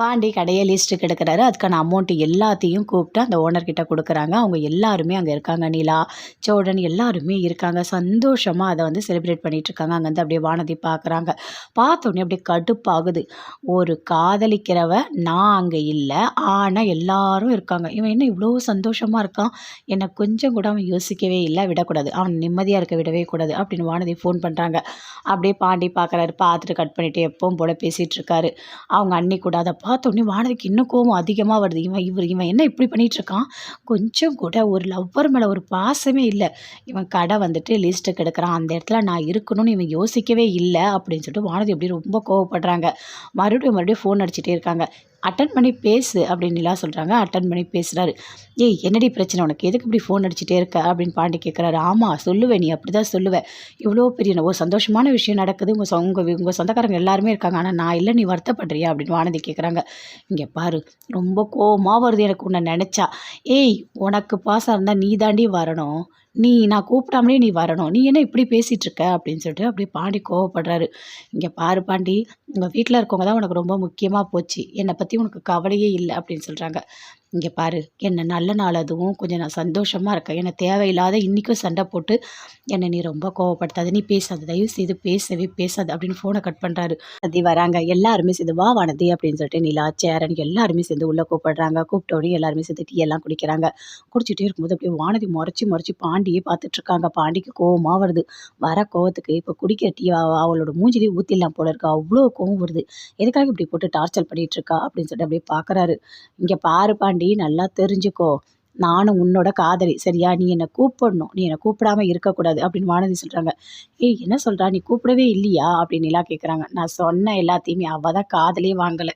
பாண்டி கடையை லிஸ்ட்டு எடுக்கிறாரு. அதுக்கான அமௌண்ட்டு எல்லாத்தையும் கூப்பிட்டு அந்த ஓனர்கிட்ட கொடுக்குறாங்க. அவங்க எல்லாருமே அங்கே இருக்காங்க நிலா சோழன் எல்லாருமே இருக்காங்க. சந்தோஷமாக அதை வந்து செலிப்ரேட் பண்ணிகிட்ருக்காங்க இருக்காங்க. அங்கேருந்து அப்படியே வானதி பார்க்குறாங்க. பார்த்தோன்னே அப்படியே கடுப்பாகுது. ஒரு காதலிக்கிறவ நான் அங்கே இல்லை ஆனால் எல்லாரும் இருக்காங்க. இவன் என்ன இவ்வளோ சந்தோஷமாக இருக்கான்? என்னை கொஞ்சம் கூட அவன் யோசிக்கவே இல்லை விடக்கூடாது. அவன் நிம்மதியாக இருக்க விடவே கூடாது அப்படின்னு வானதி ஃபோன் பண்ணுறாங்க அப்படியே பாண்டி பார்க்குறாரு. பார்த்துட்டு கட் பண்ணிவிட்டு எப்பவும் போல் பேசிகிட்டு இருக்காரு. அவங்க அன்னி கூட அதை பார்த்தோன்னே வானதிக்கு இன்னும் கோவம் அதிகமாக வருது. இவன் இவர் இவன் என்ன இப்படி பண்ணிகிட்ருக்கான் இருக்கான் கொஞ்சம் கூட ஒரு லவ்வர் மேலே ஒரு பாசமே இல்லை. இவன் கடை வந்துட்டு லிஸ்ட்டுக்கு எடுக்கிறான் அந்த இடத்துல நான் இருக்கணும்னு இவன் யோசிக்கவே இல்லை அப்படின்னு சொல்லிட்டு வானதி அப்படி ரொம்ப கோவப்படுறாங்க. மறுபடியும் மறுபடியும் ஃபோன் அடிச்சுட்டே இருக்காங்க. அட்டன் பண்ணி பேசு அப்படின்னு நிலா சொல்கிறாங்க அட்டன் பண்ணி பேசுகிறாரு ஏய் என்னடி பிரச்சனை? உனக்கு எதுக்கு இப்படி ஃபோன் அடிச்சுட்டே இருக்க? அப்படின்னு பாண்டி கேட்குறாரு ஆமாம் சொல்லுவேன் நீ அப்படி தான் சொல்லுவேன் இவ்வளோ பெரிய ஒரு சந்தோஷமான விஷயம் நடக்குது. உங்கள் சொ உங்கள் உங்கள் சொந்தக்காரங்க எல்லாருமே இருக்காங்க. ஆனால் நான் இல்லை நீ வருத்தப்படுறியா? அப்படின்னு வானதி கேட்குறாங்க இங்கே பாரு ரொம்ப கோபமாக வருது எனக்கு உன்னை நினச்சா. ஏய் உனக்கு பாசம் இருந்தால் நீ தாண்டி வரணும். நீ நான் கூப்பிடாமலே நீ வரணும். நீ என்ன இப்படி பேசிகிட்டு இருக்க அப்படின்னு சொல்லிட்டு அப்படியே பாண்டி கோவப்படுறாரு. இங்கே பாரு பாண்டி உங்கள் வீட்டில் இருக்கவங்க தான் உனக்கு ரொம்ப முக்கியமாக போச்சு. என்னை பற்றி உனக்கு கவலையே இல்லை அப்படின்னு சொல்கிறாங்க இங்கே பாரு என்ன நல்ல நாள் அதுவும். கொஞ்சம் நான் சந்தோஷமாக இருக்கேன். என்னை தேவையில்லாத இன்றைக்கும் சண்டை போட்டு என்னை நீ ரொம்ப கோவப்படுத்தாத. நீ பேசாத. தயவு செய்து பேசவே பேசாது அப்படின்னு ஃபோனை கட் பண்ணுறாரு அது வராங்க. எல்லாருமே சேர்ந்து வா வானதி அப்படின்னு சொல்லிட்டு நிலா சேரன் எல்லாருமே சேர்ந்து உள்ளே கூப்பிடுறாங்க. கூப்பிட்டோடனே எல்லாருமே சேர்ந்து டீ எல்லாம் குடிக்கிறாங்க. குடிச்சிட்டே இருக்கும்போது அப்படியே வானதி முறைச்சி முறைச்சி பாண்டியே பார்த்துட்ருக்காங்க பாண்டிக்கு கோவமாக வருது. வர கோவத்துக்கு இப்போ குடிக்கிற டீ அவளோட மூஞ்சிலே ஊற்றிடலாம் போல இருக்கு. அவ்வளோ கோவம் வருது. எதுக்காக இப்படி போட்டு டார்ச்சர் பண்ணிட்டு இருக்கா அப்படின்னு சொல்லிட்டு அப்படியே பார்க்குறாரு இங்கே பாரு பாண்டி. நல்லா தெரிஞ்சுக்கோ. நானும் உன்னோட காதலி. சரியா? நீ என்னை கூப்பிடணும். நீ என்னை கூப்பிடாம இருக்கக்கூடாது அப்படின்னு வானதி சொல்கிறாங்க ஏய் என்ன சொல்கிறா நீ கூப்பிடவே இல்லையா? அப்படின்னு நிலா கேட்குறாங்க நான் சொன்ன எல்லாத்தையுமே அவள் தான் காதலே வாங்கலை.